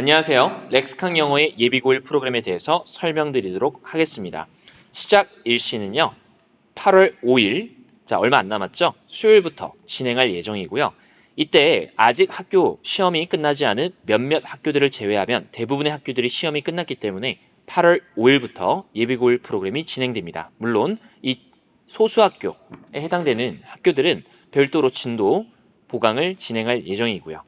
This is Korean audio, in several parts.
안녕하세요. 렉스캉 영어의 예비고일 프로그램에 대해서 설명드리도록 하겠습니다. 시작 일시는요. 8월 5일, 자 얼마 안 남았죠? 수요일부터 진행할 예정이고요. 이때 아직 학교 시험이 끝나지 않은 몇몇 학교들을 제외하면 대부분의 학교들이 시험이 끝났기 때문에 8월 5일부터 예비고일 프로그램이 진행됩니다. 물론 이 소수 학교에 해당되는 학교들은 별도로 진도 보강을 진행할 예정이고요.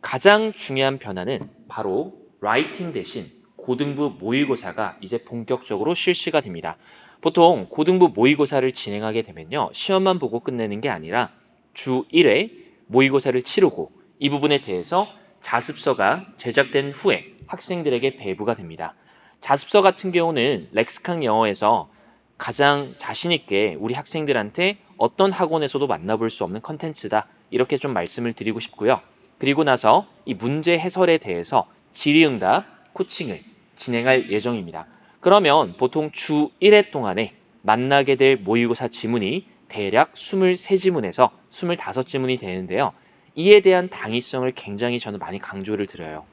가장 중요한 변화는 바로 라이팅 대신 고등부 모의고사가 이제 본격적으로 실시가 됩니다. 보통 고등부 모의고사를 진행하게 되면요. 시험만 보고 끝내는 게 아니라 주 1회 모의고사를 치르고 이 부분에 대해서 자습서가 제작된 후에 학생들에게 배부가 됩니다. 자습서 같은 경우는 렉스캉 영어에서 가장 자신 있게 우리 학생들한테 어떤 학원에서도 만나볼 수 없는 컨텐츠다. 이렇게 좀 말씀을 드리고 싶고요. 그리고 나서 이 문제 해설에 대해서 질의응답 코칭을 진행할 예정입니다. 그러면 보통 주 1회 동안에 만나게 될 모의고사 지문이 대략 23지문에서 25지문이 되는데요. 이에 대한 당위성을 굉장히 저는 많이 강조를 드려요.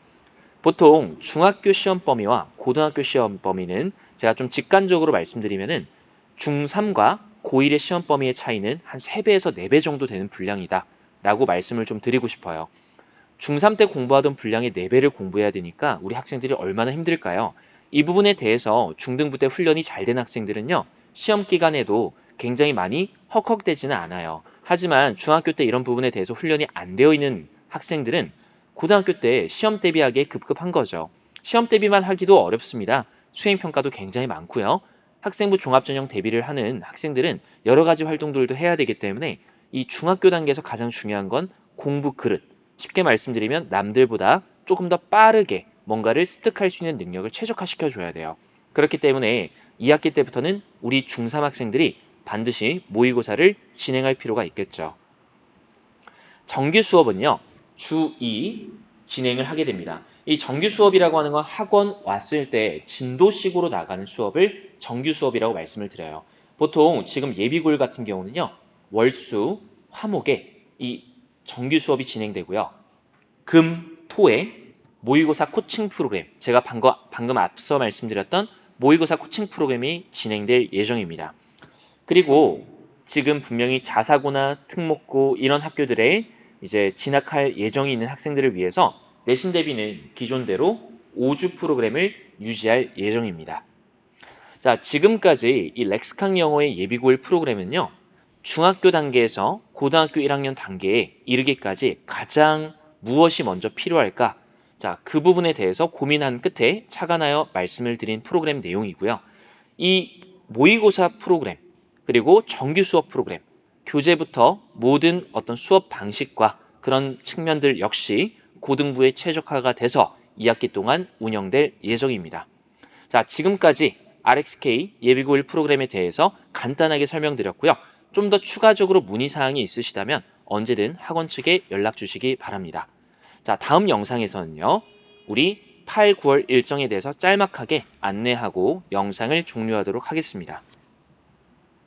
보통 중학교 시험 범위와 고등학교 시험 범위는 제가 좀 직관적으로 말씀드리면은 중3과 고1의 시험 범위의 차이는 한 3배에서 4배 정도 되는 분량이다 라고 말씀을 좀 드리고 싶어요. 중3 때 공부하던 분량의 4배를 공부해야 되니까 우리 학생들이 얼마나 힘들까요? 이 부분에 대해서 중등부 때 훈련이 잘 된 학생들은요. 시험 기간에도 굉장히 많이 헉헉대지는 않아요. 하지만 중학교 때 이런 부분에 대해서 훈련이 안 되어 있는 학생들은 고등학교 때 시험 대비하기에 급급한 거죠. 시험 대비만 하기도 어렵습니다. 수행 평가도 굉장히 많고요. 학생부 종합전형 대비를 하는 학생들은 여러 가지 활동들도 해야 되기 때문에 이 중학교 단계에서 가장 중요한 건 공부 그릇. 쉽게 말씀드리면 남들보다 조금 더 빠르게 뭔가를 습득할 수 있는 능력을 최적화시켜 줘야 돼요. 그렇기 때문에 2학기 때부터는 우리 중3 학생들이 반드시 모의고사를 진행할 필요가 있겠죠. 정규 수업은요. 주 2 진행을 하게 됩니다. 이 정규 수업이라고 하는 건 학원 왔을 때 진도식으로 나가는 수업을 정규 수업이라고 말씀을 드려요. 보통 지금 예비고일 같은 경우는요. 월수, 화목에 이 정규 수업이 진행되고요. 금, 토에 모의고사 코칭 프로그램, 제가 방금, 방금 앞서 말씀드렸던 모의고사 코칭 프로그램이 진행될 예정입니다. 그리고 지금 분명히 자사고나 특목고 이런 학교들에 이제 진학할 예정이 있는 학생들을 위해서 내신 대비는 기존대로 5주 프로그램을 유지할 예정입니다. 자, 지금까지 이 렉스캉 영어의 예비고일 프로그램은요. 중학교 단계에서 고등학교 1학년 단계에 이르기까지 가장 무엇이 먼저 필요할까? 자, 그 부분에 대해서 고민한 끝에 착안하여 말씀을 드린 프로그램 내용이고요. 이 모의고사 프로그램, 그리고 정규 수업 프로그램, 교재부터 모든 어떤 수업 방식과 그런 측면들 역시 고등부에 최적화가 돼서 2학기 동안 운영될 예정입니다. 자, 지금까지 RXK 예비고일 프로그램에 대해서 간단하게 설명드렸고요. 좀 더 추가적으로 문의사항이 있으시다면 언제든 학원 측에 연락 주시기 바랍니다. 자, 다음 영상에서는요. 우리 8, 9월 일정에 대해서 짤막하게 안내하고 영상을 종료하도록 하겠습니다.